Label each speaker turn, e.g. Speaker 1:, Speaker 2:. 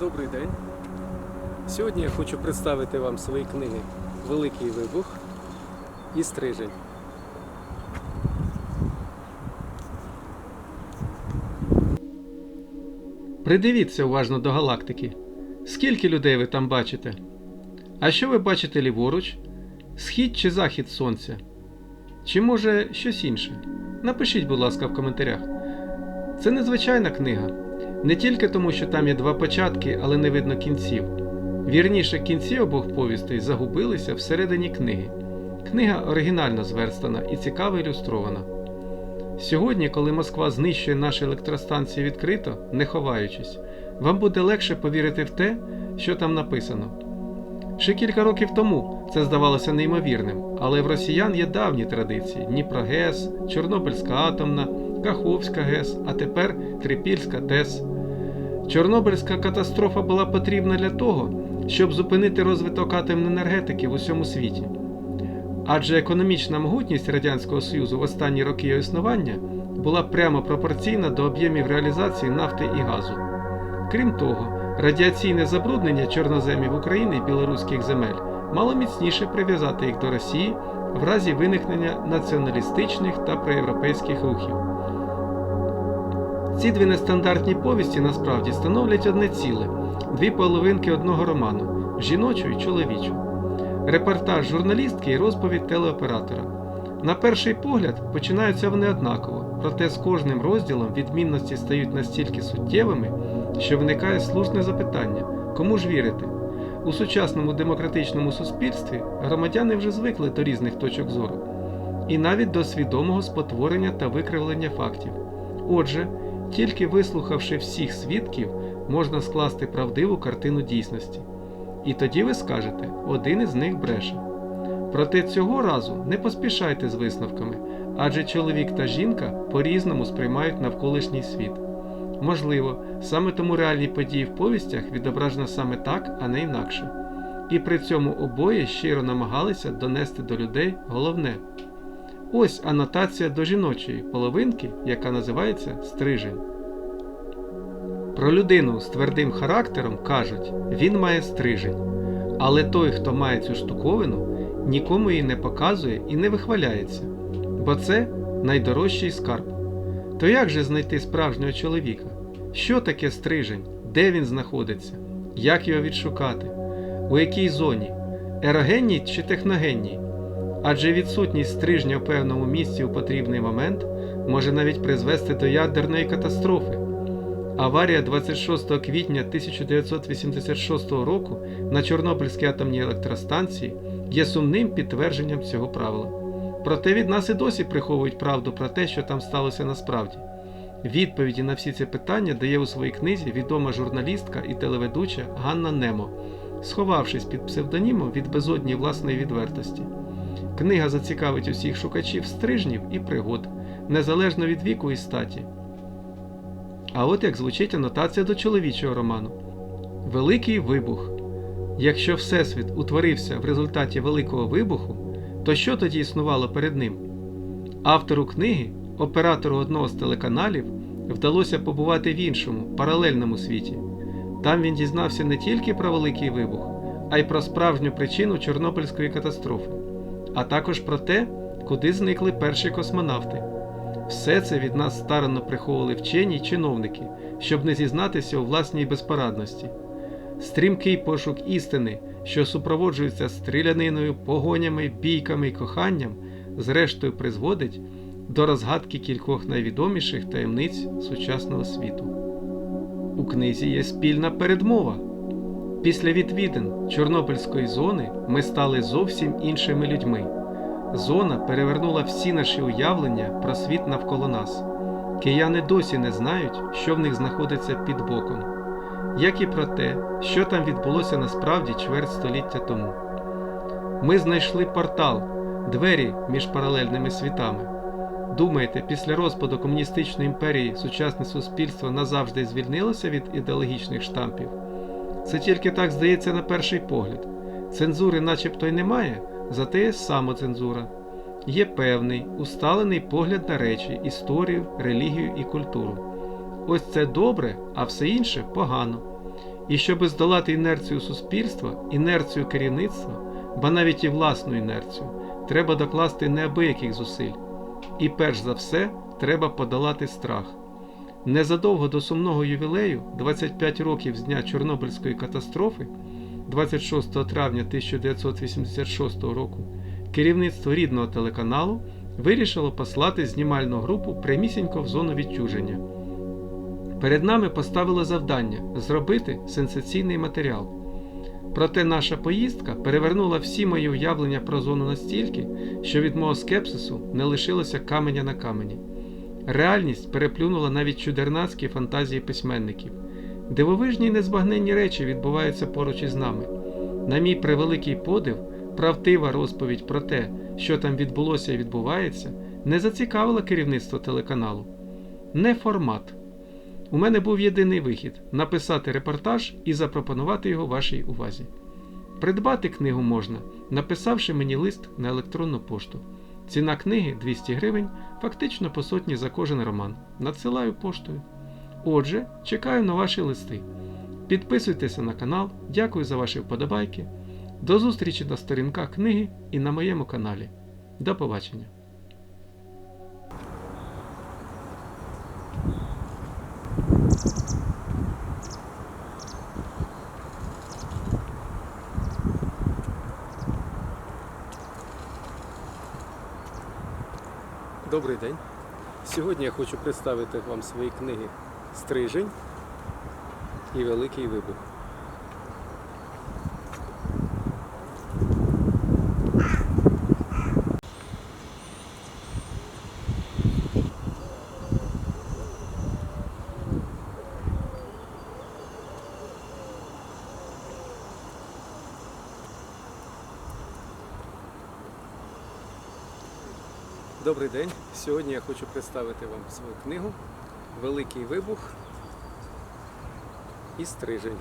Speaker 1: Добрий день. Сьогодні я хочу представити вам свої книги Великий вибух і Стрижень. Придивіться уважно до галактики. Скільки людей ви там бачите? А що ви бачите ліворуч? Схід чи захід сонця? Чи може щось інше? Напишіть, будь ласка, в коментарях. Це незвичайна книга. Не тільки тому, що там є два початки, але не видно кінців. Вірніше, кінці обох повістей загубилися всередині книги. Книга оригінально зверстана і цікаво ілюстрована. Сьогодні, коли Москва знищує наші електростанції відкрито, не ховаючись, вам буде легше повірити в те, що там написано. Ще кілька років тому це здавалося неймовірним, але в росіян є давні традиції: Дніпрогес, Чорнобильська атомна, Каховська ГЕС, а тепер Трипільська ТЕС. Чорнобильська катастрофа була потрібна для того, щоб зупинити розвиток атомної енергетики в усьому світі. Адже економічна могутність Радянського Союзу в останні роки його існування була прямо пропорційна до об'ємів реалізації нафти і газу. Крім того, радіаційне забруднення чорноземів України і білоруських земель мало міцніше прив'язати їх до Росії в разі виникнення націоналістичних та проєвропейських рухів. Ці дві нестандартні повісті насправді становлять одне ціле, дві половинки одного роману жіночу і чоловічу. Репортаж журналістки і розповідь телеоператора. На перший погляд починаються вони однаково, проте з кожним розділом відмінності стають настільки суттєвими, що виникає слушне запитання: кому ж вірити? У сучасному демократичному суспільстві громадяни вже звикли до різних точок зору, і навіть до свідомого спотворення та викривлення фактів. Отже, тільки вислухавши всіх свідків, можна скласти правдиву картину дійсності. І тоді ви скажете, один із них бреше. Проте цього разу не поспішайте з висновками, адже чоловік та жінка по-різному сприймають навколишній світ. Можливо, саме тому реальні події в повістях відображено саме так, а не інакше. І при цьому обоє щиро намагалися донести до людей головне. Ось анотація до жіночої половинки, яка називається стрижень. Про людину з твердим характером кажуть, він має стрижень. Але той, хто має цю штуковину, нікому її не показує і не вихваляється, бо це найдорожчий скарб. То як же знайти справжнього чоловіка? Що таке стрижень? Де він знаходиться? Як його відшукати? У якій зоні? Ерогенній чи техногенній? Адже відсутність стрижня в певному місці у потрібний момент може навіть призвести до ядерної катастрофи. Аварія 26 квітня 1986 року на Чорнобильській атомній електростанції є сумним підтвердженням цього правила. Проте від нас і досі приховують правду про те, що там сталося насправді. Відповіді на всі ці питання дає у своїй книзі відома журналістка і телеведуча Ганна Немо, сховавшись під псевдонімом від безодні власної відвертості. Книга зацікавить усіх шукачів стрижнів і пригод, незалежно від віку і статі. А от як звучить анотація до чоловічого роману: Великий вибух. Якщо Всесвіт утворився в результаті Великого вибуху, то що тоді існувало перед ним? Автору книги, оператору одного з телеканалів, вдалося побувати в іншому, паралельному світі. Там він дізнався не тільки про Великий вибух, а й про справжню причину Чорнобильської катастрофи, а також про те, куди зникли перші космонавти. Все це від нас старанно приховували вчені й чиновники, щоб не зізнатися у власній безпорадності. Стрімкий пошук істини, що супроводжується стріляниною, погонями, бійками й коханням, зрештою призводить до розгадки кількох найвідоміших таємниць сучасного світу. У книзі є спільна передмова. Після відвідин Чорнобильської зони ми стали зовсім іншими людьми. Зона перевернула всі наші уявлення про світ навколо нас. Кияни досі не знають, що в них знаходиться під боком, як і про те, що там відбулося насправді чверть століття тому. Ми знайшли портал, двері між паралельними світами. Думаєте, після розпаду комуністичної імперії сучасне суспільство назавжди звільнилося від ідеологічних штампів? Це тільки так здається на перший погляд. Цензури начебто й немає, зате є самоцензура. Є певний, усталений погляд на речі, історію, релігію і культуру. Ось це добре, а все інше погано. І щоб здолати інерцію суспільства, інерцію керівництва, ба навіть і власну інерцію, треба докласти неабияких зусиль. І перш за все треба подолати страх. Незадовго до сумного ювілею, 25 років з дня Чорнобильської катастрофи, 26 травня 1986 року, керівництво рідного телеканалу вирішило послати знімальну групу прямісінько в зону відчуження. Перед нами поставило завдання зробити сенсаційний матеріал. Проте наша поїздка перевернула всі мої уявлення про зону настільки, що від мого скепсису не лишилося каменя на камені. Реальність переплюнула навіть чудернацькі фантазії письменників. Дивовижні незбагненні речі відбуваються поруч із нами. На мій превеликий подив, правдива розповідь про те, що там відбулося і відбувається, не зацікавила керівництво телеканалу. Не формат. У мене був єдиний вихід написати репортаж і запропонувати його вашій увазі. Придбати книгу можна, написавши мені лист на електронну пошту. Ціна книги 200 гривень, фактично по сотні за кожен роман. Надсилаю поштою. Отже, чекаю на ваші листи. Підписуйтеся на канал, дякую за ваші вподобайки. До зустрічі на сторінках книги і на моєму каналі. До побачення! Добрий день. Сьогодні я хочу представити вам свої книги Стрижень і Великий Вибух. Добрий день. Сьогодні я хочу представити вам свою книгу Великий вибух і стрижень.